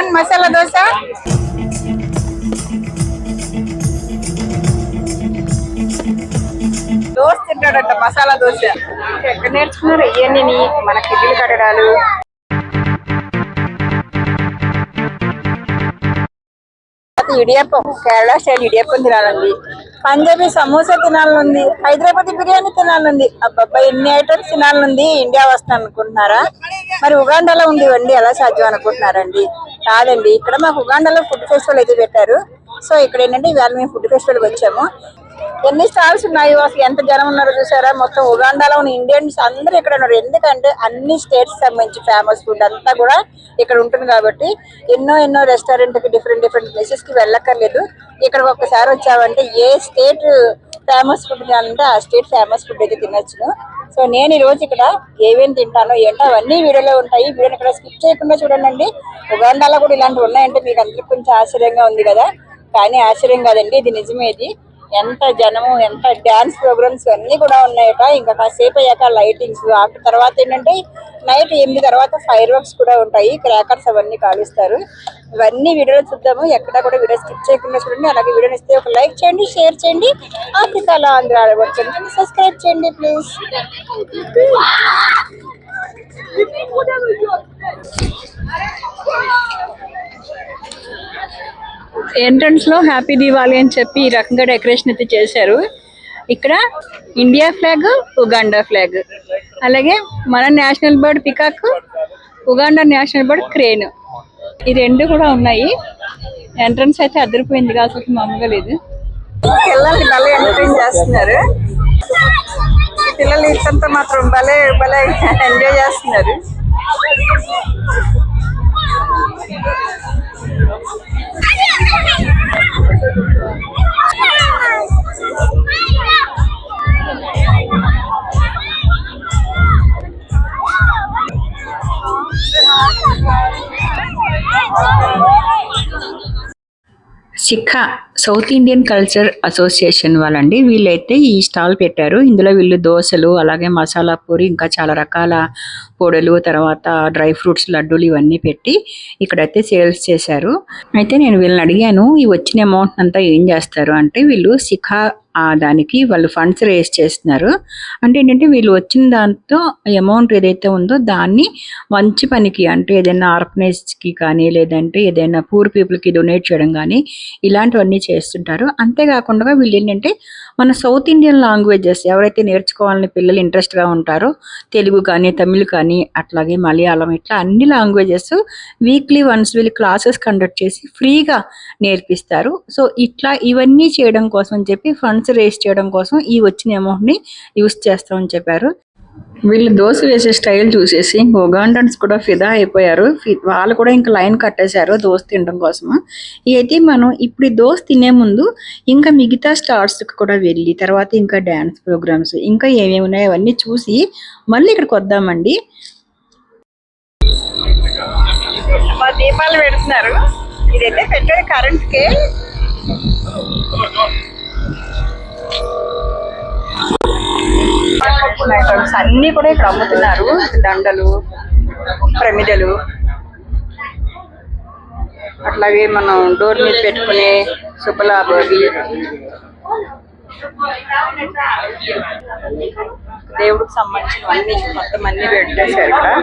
One masala dosa dosa తింటాడంట మసాలా దోశ ఎక్కడ నేర్చుకున్నారు? ఇవన్నీ మన కిడ్డీలు కట్టడాలు. ఇడియప్పం. కేరళ స్టైల్ ఇడియప్పం తినాలండి. పంజాబీ సమోసా తినాలనుంది. హైదరాబాద్ బిర్యానీ తినాలనుంది. అబ్బాబ్బా ఎన్ని ఐటమ్స్ తినాలనుంది? ఇండియా వస్తాను అనుకుంటున్నారా మరి ఉగాండాలో ఉంది ఇవన్నీ ఎలా సాధ్యం అనుకుంటున్నారండి? కాదండి ఇక్కడ మాకు ఉగాండాలో ఫుడ్ ఫెస్టివల్ అయితే పెట్టారు. సో ఇక్కడ ఏంటంటే ఇవాళ మేము ఫుడ్ ఫెస్టివల్కి వచ్చాము. ఎన్ని స్టాల్స్ ఉన్నాయి? అసలు ఎంత జనం ఉన్నారో చూసారా? మొత్తం ఉగాండాలో ఉన్న ఇండియన్స్ అందరూ ఇక్కడ ఉన్నారు. ఎందుకంటే అన్ని స్టేట్స్ సంబంధించి ఫేమస్ ఫుడ్ అంతా కూడా ఇక్కడ ఉంటుంది కాబట్టి ఎన్నో ఎన్నో రెస్టారెంట్కి డిఫరెంట్ డిఫరెంట్ ప్లేసెస్కి వెళ్ళక్కర్లేదు. ఇక్కడ ఒక్కసారి వచ్చామంటే ఏ స్టేట్ ఫేమస్ ఫుడ్ అంటే ఆ స్టేట్ ఫేమస్ ఫుడ్ అయితే తినొచ్చును. సో నేను ఈ రోజు ఇక్కడ ఏమేమి తింటానో ఏంటో అవన్నీ వీడియోలో ఉంటాయి. వీడియోని ఇక్కడ స్కిప్ చేయకుండా చూడండి ఉగాండాలో కూడా ఇలాంటివి ఉన్నాయంటే మీకు అందరికి కొంచెం ఆశ్చర్యంగా ఉంది కదా. కానీ ఆశ్చర్యం కాదండి ఇది నిజమే ఇది. ఎంత జనము ఎంత డ్యాన్స్ ప్రోగ్రామ్స్ అన్ని కూడా ఉన్నాయట. ఇంకా కాసేపు అయ్యాక లైటింగ్స్ ఆ తర్వాత ఏంటంటే నైట్ ఎనిమిది తర్వాత ఫైర్ వర్క్స్ కూడా ఉంటాయి. క్రాకర్స్ అవన్నీ కాలుస్తారు. ఇవన్నీ వీడియోలో చూద్దాము. ఎక్కడ కూడా వీడియో స్కిప్ చేయకుండా చూడండి. అలాగే వీడియోని ఇస్తే ఒక లైక్ చేయండి షేర్ చేయండి. ఆఫ్రికాలో ఆంధ్ర వచ్చండి సబ్స్క్రైబ్ చేయండి ప్లీజ్. ఎంట్రన్స్లో హ్యాపీ దీవాలి అని చెప్పి ఈ రకంగా డెకరేషన్ అయితే చేశారు. ఇక్కడ ఇండియా ఫ్లాగ్ ఉగాండా ఫ్లాగ్ అలాగే మన national bird peacock Uganda national bird crane ఈ రెండు కూడా ఉన్నాయి. ఎంట్రన్స్ అయితే అదిరిపోయింది కాదు అసలు మామూలుగా లేదు పిల్లల్ని భలే ఎంటర్టైన్ చేస్తున్నారు. పిల్లలు ఇంతంత మాత్రం భలే భలే ఎంజాయ్ చేస్తున్నారు. Shikha south Indian culture association వాళ్ళండి. వీళ్ళైతే ఈ స్టాల్ పెట్టారు. ఇందులో వీళ్ళు దోశలు అలాగే మసాలా పూరి ఇంకా చాలా రకాల పొడులు తర్వాత డ్రై ఫ్రూట్స్ లడ్డూలు ఇవన్నీ పెట్టి ఇక్కడైతే సేల్స్ చేశారు. అయితే నేను వీళ్ళని అడిగాను ఈ వచ్చిన అమౌంట్ అంతా ఏం చేస్తారు? అంటే వీళ్ళు శిఖా దానికి వాళ్ళు ఫండ్స్ రేస్ చేస్తున్నారు. అంటే ఏంటంటే వీళ్ళు వచ్చిన దాంతో అమౌంట్ ఏదైతే ఉందో దాన్ని మంచి పనికి అంటే ఏదైనా ఆర్ఫనైజ్కి కానీ లేదంటే ఏదైనా పూర్ పీపుల్కి డొనేట్ చేయడం కానీ ఇలాంటివన్నీ చేస్తుంటారు. అంతేకాకుండా వీళ్ళు ఏంటంటే మన సౌత్ ఇండియన్ లాంగ్వేజెస్ ఎవరైతే నేర్చుకోవాలని పిల్లలు ఇంట్రెస్ట్గా ఉంటారో తెలుగు కానీ తమిళ్ కానీ అట్లాగే మలయాళం ఇట్లా అన్ని లాంగ్వేజెస్ వీక్లీ వన్స్ వీళ్ళు క్లాసెస్ కండక్ట్ చేసి ఫ్రీగా నేర్పిస్తారు. సో ఇట్లా ఇవన్నీ చేయడం కోసం అని చెప్పి ఫండ్స్ రేస్ చేయడం కోసం ఈ వచ్చిన అమౌంట్ని యూస్ చేస్తామని చెప్పారు. వీళ్ళు దోశ వేసే స్టైల్ చూసేసి ఉగాండన్స్ కూడా ఫిదా అయిపోయారు. ఫి- వాళ్ళు కూడా ఇంకా లైన్ కట్టేశారు దోశ తినడం కోసం అయితే మనం ఇప్పుడు ఈ దోశ తినే ముందు ఇంకా మిగతా స్టార్స్కి కూడా వెళ్ళి తర్వాత ఇంకా డ్యాన్స్ ప్రోగ్రామ్స్ ఇంకా ఏమేమి ఉన్నాయో అవన్నీ చూసి మళ్ళీ ఇక్కడికి వద్దామండి. దీపాలు పెడుతున్నారు. ఇదైతే పెట్టే కరెంట్కే ఐటమ్స్ అన్ని కూడా ఇక్కడ అమ్ముతున్నారు. దండలు ప్రమిదలు. అట్లాగే మనం డోర్ మీద పెట్టుకునే సుపలాభ అవి దేవుడికి సంబంధించినవన్నీ మొత్తం అన్ని పెట్టేశారు ఇక్కడ.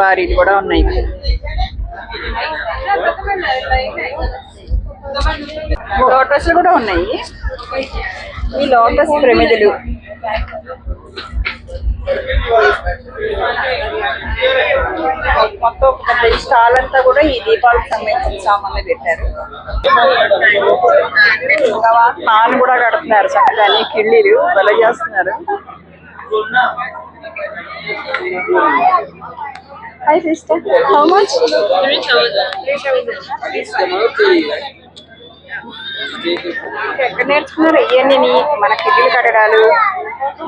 బారీలు కూడా ఉన్నాయి. లోటస్లు కూడా ఉన్నాయి. ఈ లోటస్ ప్రమిదలు మొత్తం స్టాల్ అంతా కూడా ఈ దీపాలకు సంబంధించిన సామాన్లు పెట్టారు. పాలు కూడా కడుతున్నారు చక్కగా అన్ని కిళ్ళీలు బల చేస్తున్నారు హాయ్ సిస్టర్ హౌ మచ్ ఎక్కడ నేర్చుకున్నారు? ఇవన్నీ మన కిడ్డీలు కట్టడాలు?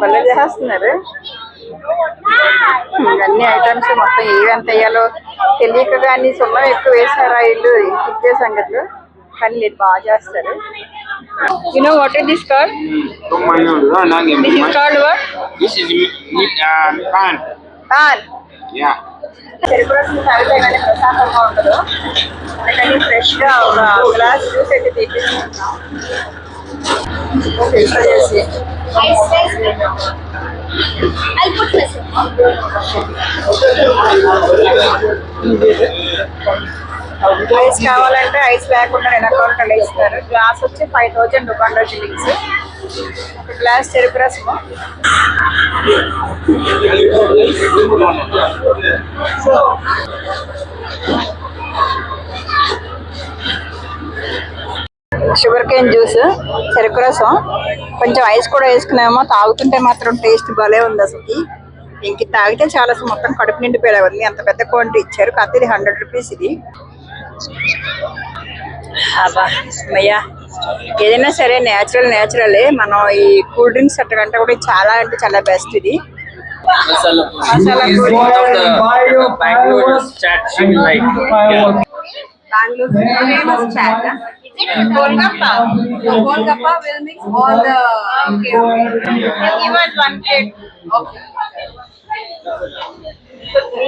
భలే చేస్తున్నారు. అన్ని ఐటమ్స్ మొత్తం ఏవి ఎంత వేయాలో తెలియక కానీ సున్నం ఎక్కువ వేసారా ఇల్లు ఇచ్చే సంగతులు. కానీ మీరు బాగా చేస్తారు. You know what is this card this is card what This is uh, pan. Pan Yeah. ప్రశాంతంగా ఉండదు అందుకని ఫ్రెష్గా ఒక గ్లాస్ జ్యూస్ అయితే తీపిస్తున్నాం చేసి I'll put ఐస్ కావాలంటే ఐస్ లేకుండా రెండు అకౌంట్ ఇస్తారు గ్లాస్ వచ్చి ఫైవ్ థౌజండ్ డుకాండో షిల్లింగ్స్ ఒక గ్లాస్ చెరుకు రసము షుగర్ కేన్ జ్యూస్ చెరుకు రసం కొంచెం ఐస్ కూడా వేసుకున్నామో తాగుతుంటే మాత్రం టేస్ట్ భలే ఉంది అసలుకి. ఇంక తాగితే చాలా అసలు మొత్తం కడుపు నిండిపోయేలా ఉంది. అంత పెద్ద క్వాంటిటీ ఇచ్చారు కాకపోతే ఇది హండ్రెడ్ రూపీస్ ఇది. అబ్బా అమ్మయ్యా ఏదైనా సరే నేచురల్ న్యాచురలే మనం ఈ కూల్ డ్రింక్స్ అట్టకంటే కూడా చాలా అంటే చాలా బెస్ట్ ఇది. బెంగళూరు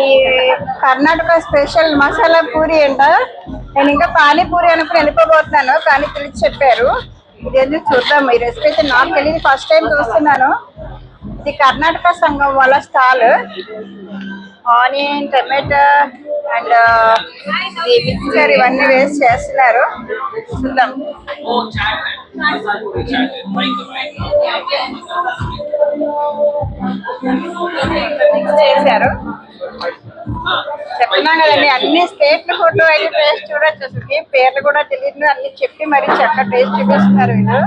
ఈ కర్ణాటక స్పెషల్ మసాలా పూరి అంట. నేను ఇంకా పానీపూరి అనుకుని వెళ్ళిపోబోతున్నాను. కానీ పిలిచి చెప్పారు ఇదేంటి చూద్దాం. ఈ రెసిపీ అయితే నాకు తెలియదు. ఫస్ట్ టైం చూస్తున్నాను. ఇది కర్ణాటక సంఘం వాళ్ళ స్టాల్. ఆనియన్ టమాటా అండ్ ఇది మిక్చర్ ఇవన్నీ వేసి చేస్తున్నారు. చూద్దాం. చేశారు. చెప్తున్నాం కదండి అన్ని స్టేట్ల ఫుడ్ అయితే టేస్ట్ చూడొచ్చు అసలు పేర్లు కూడా తెలియదు అన్ని చెప్పి మరి చక్క టేస్ట్ చూపిస్తున్నారు వీళ్ళు.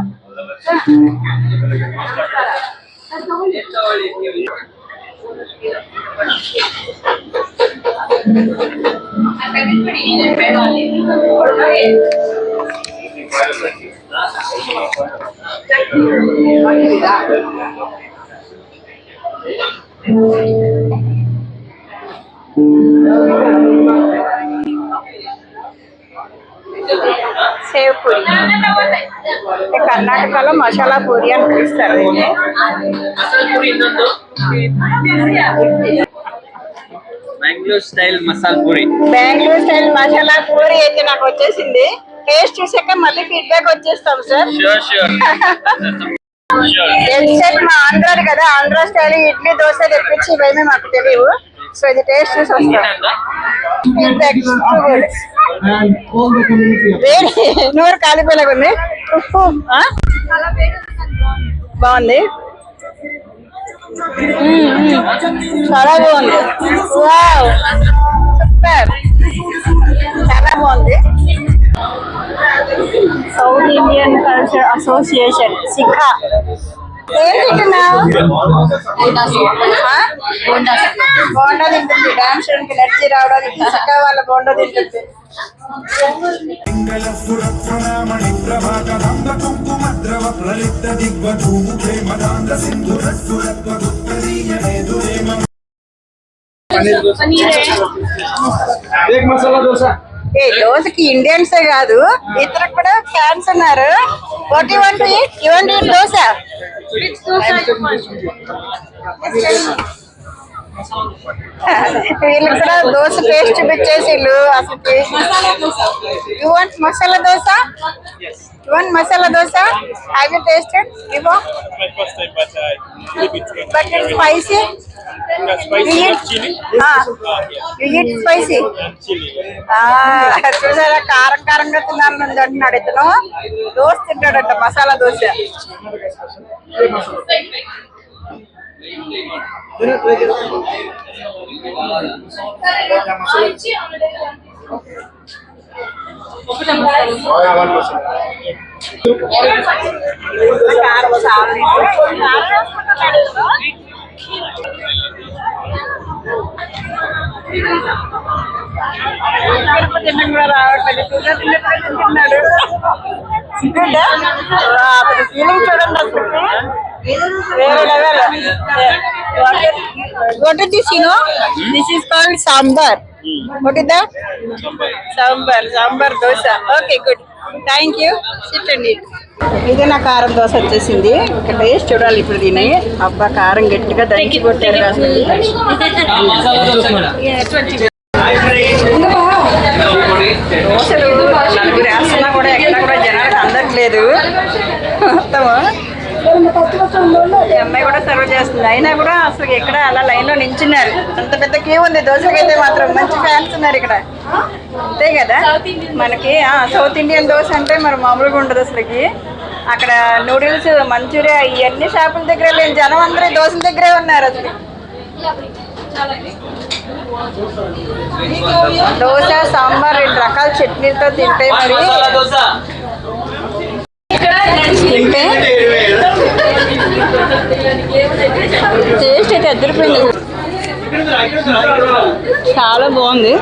కర్ణాటకలో మసాలా పూరి అని పిలుస్తారు. Bangalore style masal puri. Bengaluru style masala puri అయితే నాకు వచ్చేసింది. టేస్ట్ చూసాక మళ్ళీ ఫీడ్బ్యాక్ వచ్చేస్తాం సార్. ఎగ్జాక్ట్ మా ఆంధ్రాది కదా ఆంధ్ర స్టైల్ ఇడ్లీ దోశ తెప్పించి ఇవన్నీ మాకు తెలియవు. సో ఇది టేస్ట్ చూసి వస్తాం. వేడి నూరు కాలిపోయేలాగా ఉంది బాగుంది. చాలా బాగుంది. వావ్. సూపర్. చాలా బాగుంది. South Indian culture association Sikha తింటుంది. డాన్స్ రావడానికి చక్కగా వాళ్ళ తింటుంది. ఏ దోశకి ఇండియన్స్ కాదు. ఇతరు కూడా ఫ్యాన్స్ ఉన్నారు. What one want dosa? వీళ్ళు కూడా దోశ టేస్ట్ చూపించేసి అసలు you want masala dosa you want masala dosa have you tasted uh, but spicy use it spicy ah, ah, చూసారా? కారం కారంగా తినాలని అంటున్నాడు ఇతను. దోశ తింటాడంట మసాలా దోశ. కారం సాగు అతని ఫీలింగ్ చూడండి అసలు what is this you know this is called sambar what is that sambar sambar dosa okay good thank you సిట్టండి ఇది నా కారం దోశ వచ్చేసింది ఇక్కడ టేస్ట్ చూడాలి ఇప్పుడు దీని అబ్బా కారం గట్టిగా దంచి కొట్టారు దోశలు వేస్తున్నా కూడా ఎక్కడ కూడా జనాలకు అందట్లేదు మొత్తము అమ్మాయి కూడా సర్వ్ చేస్తుంది అయినా కూడా అసలు ఎక్కడ అలా లైన్లో నించున్నారు అంత పెద్ద క్యూ ఉంది దోశకైతే మాత్రం మంచి ఫ్యాన్స్ ఉన్నారు ఇక్కడ అంతే కదా? మనకి ఆ, సౌత్ ఇండియన్ దోశ అంటే మరి మామూలుగా ఉండదు అసలుకి. అక్కడ నూడిల్స్ మంచూరియా ఇవన్నీ షాపుల దగ్గర లేని జనం అందరూ ఈ దోశల దగ్గరే ఉన్నారు అసలు. దోశ సాంబార్ రెండు రకాల చట్నీలతో తింటే మరి తింటే టేస్ట్ అయితే అద్దరిపోయింది. చాలా బాగుంది.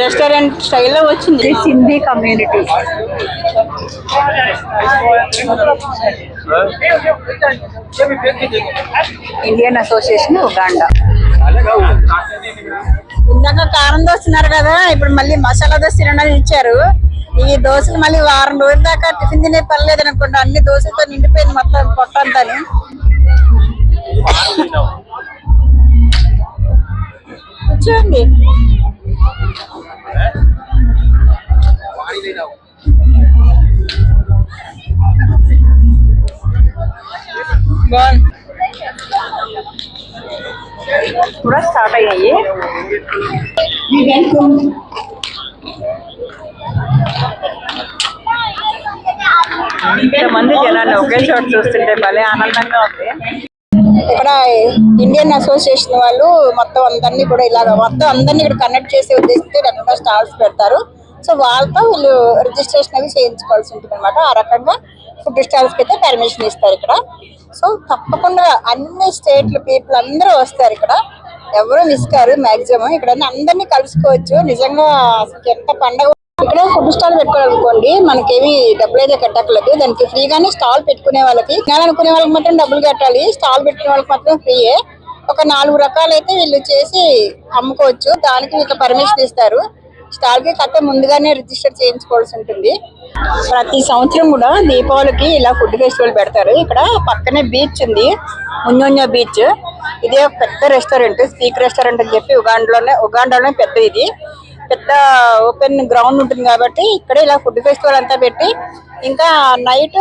రెస్టారెంట్ స్టైల్లో వచ్చింది? Sindhi community. Indian association Uganda. ఇందాక కారం దోశ తిన్నారు కదా ఇప్పుడు మళ్ళీ మసాలా దోశ తినడానికి ఇచ్చారు. ఈ దోశలు మళ్ళీ వారం రోజుల దాకా టిఫిన్ తినే పర్లేదు అనుకుంటా అన్ని దోశలతో నిండిపోయింది మొత్తం పొట్టంతాని. కూర్చోండి. కూడా స్టార్ట్ అయ్యాయి. ఇంతమంది జనాన్ని ఒకే చోట చూస్తుంటే భలే ఆనందంగా ఉంది. ఇక్కడ ఇండియన్ అసోసియేషన్ వాళ్ళు మొత్తం అందరినీ కూడా ఇలాగ మొత్తం అందరినీ ఇక్కడ కనెక్ట్ చేసే ఉద్దేశంతో రకంగా స్టాల్స్ పెడతారు. సో వాళ్ళతో వీళ్ళు రిజిస్ట్రేషన్ అవి చేయించుకోవాల్సి ఉంటుంది అనమాట ఆ రకంగా ఫుడ్ స్టాల్స్కి అయితే పర్మిషన్ ఇస్తారు ఇక్కడ. సో తప్పకుండా అన్ని స్టేట్ల పీపుల్ అందరూ వస్తారు ఇక్కడ. ఎవరు మిస్ కారు మాక్సిమం ఇక్కడ అందరినీ కలుసుకోవచ్చు. నిజంగా ఎంత పండగ ఇక్కడ ఫుడ్ స్టాల్ పెట్టుకోవాలనుకోండి మనకేమి డబ్బులు అయితే కట్టక్కలేదు దానికి ఫ్రీగానే స్టాల్ పెట్టుకునే వాళ్ళకి తినాలనుకునే వాళ్ళకి మాత్రం డబ్బులు కట్టాలి. స్టాల్ పెట్టుకునే వాళ్ళకి మాత్రం ఫ్రీయే. ఒక నాలుగు రకాలు అయితే వీళ్ళు చేసి అమ్ముకోవచ్చు. దానికి వీళ్ళకి పర్మిషన్ ఇస్తారు. స్టాల్కి కట్ట ముందుగానే రిజిస్టర్ చేయించుకోవాల్సి ఉంటుంది. ప్రతి సంవత్సరం కూడా దీపావళికి ఇలా ఫుడ్ ఫెస్టివల్ పెడతారు. ఇక్కడ పక్కనే బీచ్ ఉంది. ముంజోన్యో బీచ్. ఇదే ఒక పెద్ద రెస్టారెంట్ స్పీక్ రెస్టారెంట్ అని చెప్పి ఉగాండాలోనే ఉగాండాలోనే పెద్ద ఇది. పెద్ద ఓపెన్ గ్రౌండ్ ఉంటుంది కాబట్టి ఇక్కడ ఇలా ఫుడ్ ఫెస్టివల్ అంతా పెట్టి ఇంకా నైట్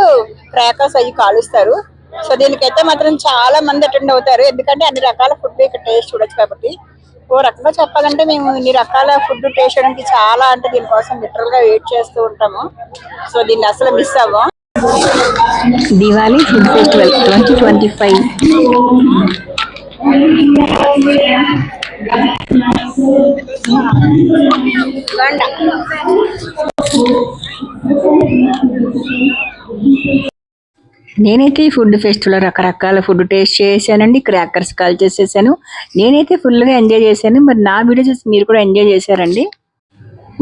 క్రాకర్స్ అవి కాలుస్తారు. సో దీనికైతే మాత్రం చాలా మంది అటెండ్ అవుతారు. ఎందుకంటే అన్ని రకాల ఫుడ్ ఇక్కడ టేస్ట్ చూడొచ్చు కాబట్టి. ఓ రకంగా చెప్పాలంటే మేము ఇన్ని రకాల ఫుడ్ టేస్ట్ చేయడానికి చాలా అంటే దీనికోసం లిటరల్గా వెయిట్ చేస్తూ ఉంటాము. సో దీన్ని అసలు miss అవ్వం. Diwali food festival twenty twenty five. నేనైతే ఈ ఫుడ్ ఫెస్టివల్ రకరకాల ఫుడ్ టేస్ట్ చేశానండి క్రాకర్స్ కాల్ చేసేసాను. నేనైతే ఫుల్గా ఎంజాయ్ చేశాను మరి నా వీడియో చూసి మీరు కూడా ఎంజాయ్ చేశారండి.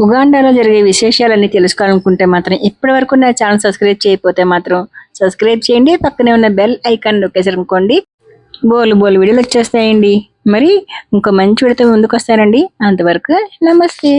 ఉగాండాలో జరిగే విశేషాలన్నీ తెలుసుకోవాలనుకుంటే మాత్రం ఇప్పటి వరకు నా ఛానల్ సబ్స్క్రైబ్ చేయకపోతే మాత్రం సబ్స్క్రైబ్ చేయండి పక్కనే ఉన్న బెల్ ఐకాన్ నొక్కేసారనుకోండి. బోలు బోలు వీడియోలు వచ్చేస్తాయండి. మరి ఇంకో మంచి వీడియోతో ముందుకు వస్తానండి అంతవరకు నమస్తే.